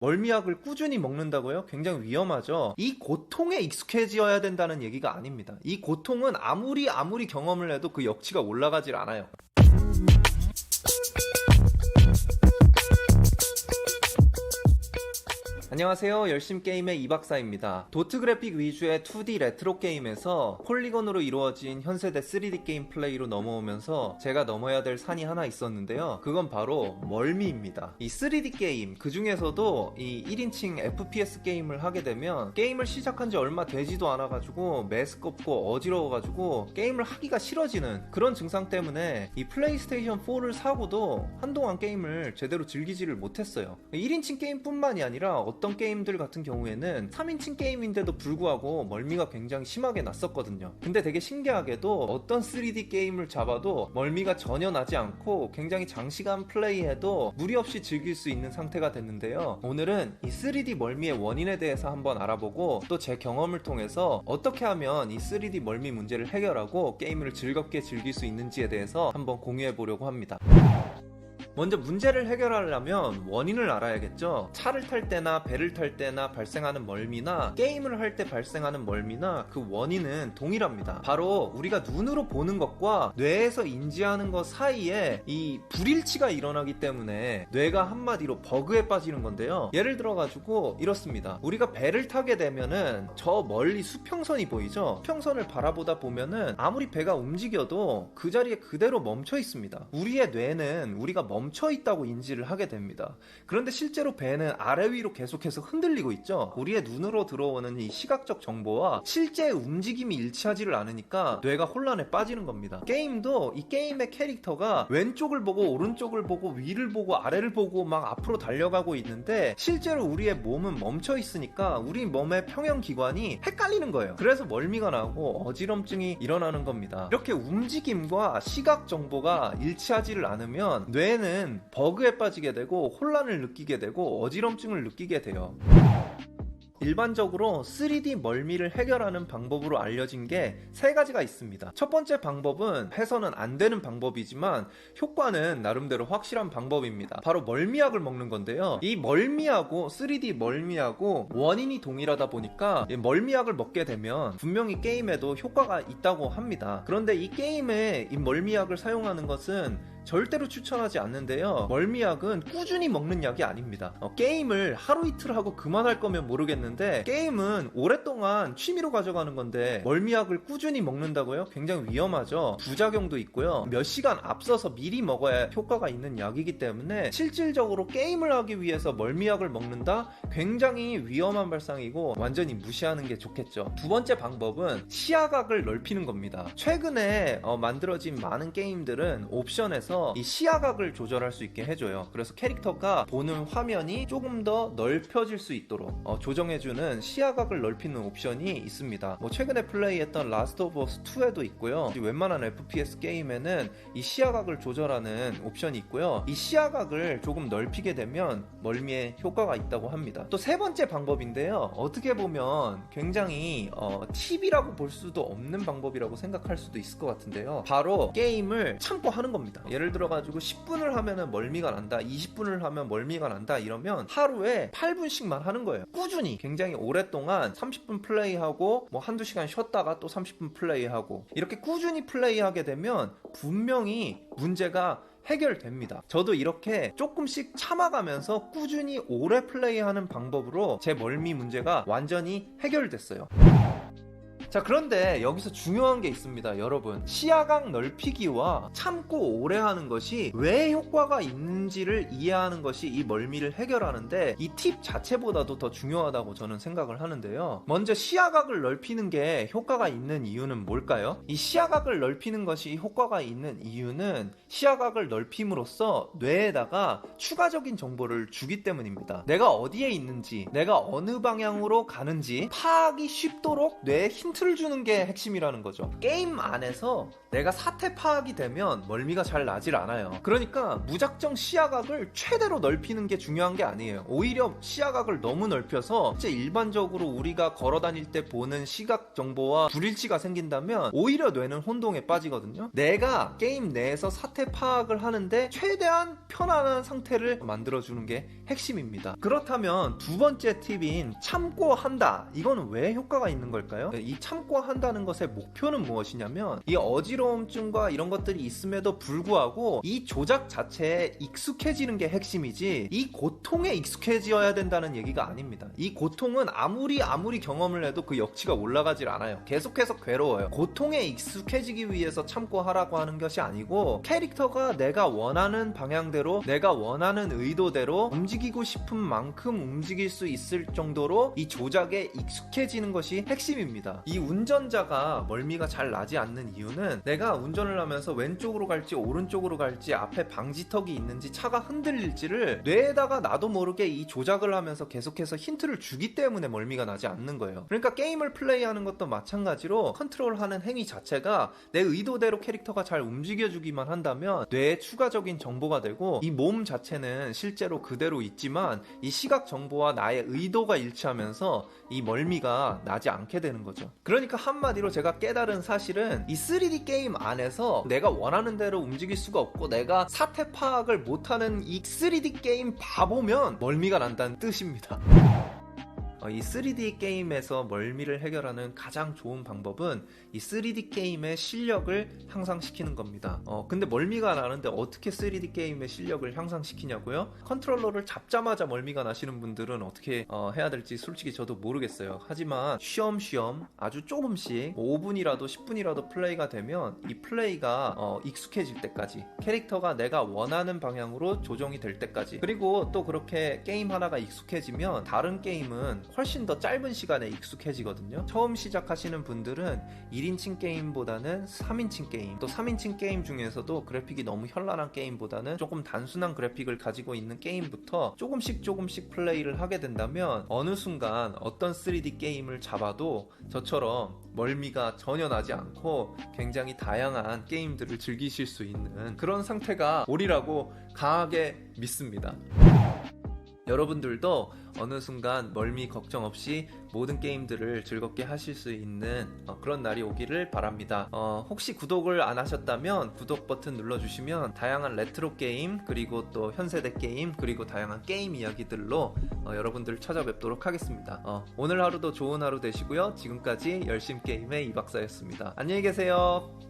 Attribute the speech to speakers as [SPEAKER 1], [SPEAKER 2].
[SPEAKER 1] 멀미약을 꾸준히 먹는다고요? 굉장히 위험하죠. 이 고통에 익숙해져야 된다는 얘기가 아닙니다. 이 고통은 아무리 아무리 경험을 해도 그 역치가 올라가질 않아요. 안녕하세요. 열심 게임의 이박사입니다. 도트 그래픽 위주의 2D 레트로 게임에서 폴리곤으로 이루어진 현세대 3D 게임 플레이로 넘어오면서 제가 넘어야 될 산이 하나 있었는데요. 그건 바로 멀미입니다. 이 3D 게임, 그 중에서도 이 1인칭 FPS 게임을 하게 되면 게임을 시작한 지 얼마 되지도 않아가지고 메스껍고 어지러워가지고 게임을 하기가 싫어지는 그런 증상 때문에 이 플레이스테이션 4를 사고도 한동안 게임을 제대로 즐기지를 못했어요. 1인칭 게임뿐만이 아니라 어떤 게임들 같은 경우에는 3인칭 게임인데도 불구하고 멀미가 굉장히 심하게 났었거든요. 근데 되게 신기하게도 어떤 3D 게임을 잡아도 멀미가 전혀 나지 않고 굉장히 장시간 플레이해도 무리 없이 즐길 수 있는 상태가 됐는데요. 오늘은 이 3D 멀미의 원인에 대해서 한번 알아보고 또 제 경험을 통해서 어떻게 하면 이 3D 멀미 문제를 해결하고 게임을 즐겁게 즐길 수 있는지에 대해서 한번 공유해 보려고 합니다. 먼저 문제를 해결하려면 원인을 알아야겠죠. 차를 탈 때나 배를 탈 때나 발생하는 멀미나 게임을 할 때 발생하는 멀미나 그 원인은 동일합니다. 바로 우리가 눈으로 보는 것과 뇌에서 인지하는 것 사이에 이 불일치가 일어나기 때문에 뇌가 한마디로 버그에 빠지는 건데요. 예를 들어 가지고 이렇습니다. 우리가 배를 타게 되면은 저 멀리 수평선이 보이죠? 수평선을 바라보다 보면은 아무리 배가 움직여도 그 자리에 그대로 멈춰 있습니다. 우리의 뇌는 우리가 멈춰 있다고 인지를 하게 됩니다. 그런데 실제로 배는 아래 위로 계속해서 흔들리고 있죠. 우리의 눈으로 들어오는 이 시각적 정보와 실제 움직임이 일치하지를 않으니까 뇌가 혼란에 빠지는 겁니다. 게임도 이 게임의 캐릭터가 왼쪽을 보고 오른쪽을 보고 위를 보고 아래를 보고 막 앞으로 달려가고 있는데 실제로 우리의 몸은 멈춰 있으니까 우리 몸의 평형 기관이 헷갈리는 거예요. 그래서 멀미가 나고 어지럼증이 일어나는 겁니다. 이렇게 움직임과 시각 정보가 일치하지를 않으면 뇌는 버그에 빠지게 되고 혼란을 느끼게 되고 어지럼증을 느끼게 돼요. 일반적으로 3D 멀미를 해결하는 방법으로 알려진 게 세 가지가 있습니다. 첫 번째 방법은 해서는 안 되는 방법이지만 효과는 나름대로 확실한 방법입니다. 바로 멀미약을 먹는 건데요. 이 멀미하고 3D 멀미하고 원인이 동일하다 보니까 이 멀미약을 먹게 되면 분명히 게임에도 효과가 있다고 합니다. 그런데 이 게임에 이 멀미약을 사용하는 것은 절대로 추천하지 않는데요. 멀미약은 꾸준히 먹는 약이 아닙니다. 어, 게임을 하루 이틀 하고 그만할 거면 모르겠는데 게임은 오랫동안 취미로 가져가는 건데 멀미약을 꾸준히 먹는다고요? 굉장히 위험하죠. 부작용도 있고요. 몇 시간 앞서서 미리 먹어야 효과가 있는 약이기 때문에 실질적으로 게임을 하기 위해서 멀미약을 먹는다? 굉장히 위험한 발상이고 완전히 무시하는 게 좋겠죠. 두 번째 방법은 시야각을 넓히는 겁니다. 최근에 어, 만들어진 많은 게임들은 옵션에서 이 시야각을 조절할 수 있게 해줘요. 그래서 캐릭터가 보는 화면이 조금 더 넓혀질 수 있도록 어, 조정해주는 시야각을 넓히는 옵션이 있습니다. 뭐 최근에 플레이했던 라스트 오브 어스 2에도 있고요. 웬만한 FPS 게임에는 이 시야각을 조절하는 옵션이 있고요. 이 시야각을 조금 넓히게 되면 멀미에 효과가 있다고 합니다. 또 세 번째 방법인데요. 어떻게 보면 굉장히 어, 팁이라고 볼 수도 없는 방법이라고 생각할 수도 있을 것 같은데요. 바로 게임을 참고 하는 겁니다. 예를 들어가지고 10분을 하면은 멀미가 난다, 20분을 하면 멀미가 난다 이러면 하루에 8분씩만 하는 거예요. 꾸준히 굉장히 오랫동안 30분 플레이하고 뭐 한두 시간 쉬었다가 또 30분 플레이하고 이렇게 꾸준히 플레이하게 되면 분명히 문제가 해결됩니다. 저도 이렇게 조금씩 참아가면서 꾸준히 오래 플레이하는 방법으로 제 멀미 문제가 완전히 해결됐어요. 자, 그런데 여기서 중요한 게 있습니다, 여러분. 시야각 넓히기와 참고 오래 하는 것이 왜 효과가 있는지를 이해하는 것이 이 멀미를 해결하는데 이 팁 자체보다도 더 중요하다고 저는 생각을 하는데요. 먼저 시야각을 넓히는 게 효과가 있는 이유는 뭘까요? 이 시야각을 넓히는 것이 효과가 있는 이유는 시야각을 넓힘으로써 뇌에다가 추가적인 정보를 주기 때문입니다. 내가 어디에 있는지, 내가 어느 방향으로 가는지 파악이 쉽도록 뇌에 힌트 힌트를 주는 게 핵심이라는 거죠. 게임 안에서 내가 사태 파악이 되면 멀미가 잘 나질 않아요. 그러니까 무작정 시야각을 최대로 넓히는 게 중요한 게 아니에요. 오히려 시야각을 너무 넓혀서 실제 일반적으로 우리가 걸어 다닐 때 보는 시각 정보와 불일치가 생긴다면 오히려 뇌는 혼동에 빠지거든요. 내가 게임 내에서 사태 파악을 하는데 최대한 편안한 상태를 만들어주는 게 핵심입니다. 그렇다면 두 번째 팁인 참고 한다. 이건 왜 효과가 있는 걸까요? 이 참고 한다는 것의 목표는 무엇이냐면 이 어지러움증과 이런 것들이 있음에도 불구하고 이 조작 자체에 익숙해지는 게 핵심이지 이 고통에 익숙해져야 된다는 얘기가 아닙니다. 이 고통은 아무리 아무리 경험을 해도 그 역치가 올라가질 않아요. 계속해서 괴로워요. 고통에 익숙해지기 위해서 참고 하라고 하는 것이 아니고 캐릭터가 내가 원하는 방향대로 내가 원하는 의도대로 움직이고 싶은 만큼 움직일 수 있을 정도로 이 조작에 익숙해지는 것이 핵심입니다. 이 운전자가 멀미가 잘 나지 않는 이유는 내가 운전을 하면서 왼쪽으로 갈지 오른쪽으로 갈지 앞에 방지턱이 있는지 차가 흔들릴지를 뇌에다가 나도 모르게 이 조작을 하면서 계속해서 힌트를 주기 때문에 멀미가 나지 않는 거예요. 그러니까 게임을 플레이하는 것도 마찬가지로 컨트롤하는 행위 자체가 내 의도대로 캐릭터가 잘 움직여주기만 한다면 뇌에 추가적인 정보가 되고 이 몸 자체는 실제로 그대로 있지만 이 시각 정보와 나의 의도가 일치하면서 이 멀미가 나지 않게 되는 거죠. 그러니까 한마디로 제가 깨달은 사실은 이 3D 게임 안에서 내가 원하는 대로 움직일 수가 없고 내가 사태 파악을 못하는 이 3D 게임 바보면 멀미가 난다는 뜻입니다. 어, 이 3D 게임에서 멀미를 해결하는 가장 좋은 방법은 이 3D 게임의 실력을 향상시키는 겁니다. 어, 근데 멀미가 나는데 어떻게 3D 게임의 실력을 향상시키냐고요? 컨트롤러를 잡자마자 멀미가 나시는 분들은 어떻게 어, 해야 될지 솔직히 저도 모르겠어요. 하지만 쉬엄쉬엄 아주 조금씩 5분이라도 10분이라도 플레이가 되면 이 플레이가 어, 익숙해질 때까지 캐릭터가 내가 원하는 방향으로 조정이 될 때까지 그리고 또 그렇게 게임 하나가 익숙해지면 다른 게임은 훨씬 더 짧은 시간에 익숙해지거든요. 처음 시작하시는 분들은 1인칭 게임보다는 3인칭 게임, 또 3인칭 게임 중에서도 그래픽이 너무 현란한 게임보다는 조금 단순한 그래픽을 가지고 있는 게임부터 조금씩 조금씩 플레이를 하게 된다면 어느 순간 어떤 3D 게임을 잡아도 저처럼 멀미가 전혀 나지 않고 굉장히 다양한 게임들을 즐기실 수 있는 그런 상태가 오리라고 강하게 믿습니다. 여러분들도 어느 순간 멀미 걱정 없이 모든 게임들을 즐겁게 하실 수 있는 어, 그런 날이 오기를 바랍니다. 어, 혹시 구독을 안 하셨다면 구독 버튼 눌러주시면 다양한 레트로 게임 그리고 또 현세대 게임 그리고 다양한 게임 이야기들로 어, 여러분들을 찾아뵙도록 하겠습니다. 어, 오늘 하루도 좋은 하루 되시고요. 지금까지 열심 게임의 이 박사였습니다. 안녕히 계세요.